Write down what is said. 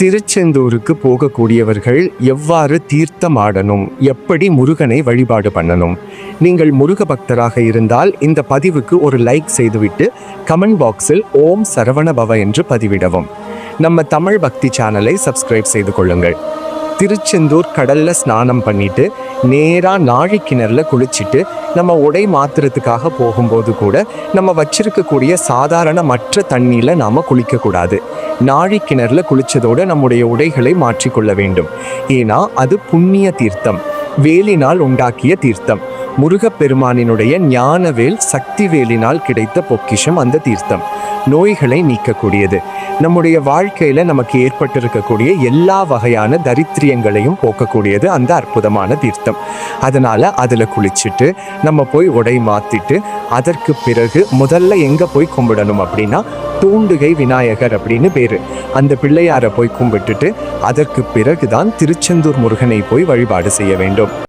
திருச்செந்தூருக்கு போகக்கூடியவர்கள் எவ்வாறு தீர்த்தம் ஆடணும் எப்படி முருகனை வழிபாடு பண்ணணும்? நீங்கள் முருக பக்தராக இருந்தால் இந்த பதிவுக்கு ஒரு லைக் செய்துவிட்டு கமெண்ட் பாக்ஸில் ஓம் சரவண பவ என்று பதிவிடவும். நம்ம தமிழ் பக்தி சேனலை சப்ஸ்கிரைப் செய்து கொள்ளுங்கள். திருச்செந்தூர் கடல்ல ஸ்நானம் பண்ணிட்டு நேராக நாழி கிணறுல குளிச்சுட்டு நம்ம உடை மாத்திரத்துக்காக போகும்போது கூட நம்ம வச்சிருக்கக்கூடிய சாதாரண மற்ற தண்ணியில் நாம் குளிக்கக்கூடாது. நாழி கிணறுல குளிச்சதோட நம்முடைய உடைகளை மாற்றிக்கொள்ள வேண்டும். ஏன்னா அது புண்ணிய தீர்த்தம். வேலினால் உண்டாக்கிய தீர்த்தம். முருகப்பெருமானினுடைய ஞானவேல் சக்தி வேலினால் கிடைத்த பொக்கிஷம் அந்த தீர்த்தம். நோய்களை நீக்கக்கூடியது. நம்முடைய வாழ்க்கையில நமக்கு ஏற்பட்டிருக்கக்கூடிய எல்லா வகையான தரித்திரியங்களையும் போக்கக்கூடியது அந்த அற்புதமான தீர்த்தம். அதனால அதுல குளிச்சுட்டு நம்ம போய் உடை மாத்திட்டு அதற்கு பிறகு முதல்ல எங்க போய் கும்பிடணும் அப்படின்னா தூண்டுகை விநாயகர் அப்படின்னு பேரு. அந்த பிள்ளையாரை போய் கும்பிட்டுட்டு அதற்கு பிறகுதான் திருச்செந்தூர் முருகனை போய் வழிபாடு செய்ய வேண்டும்.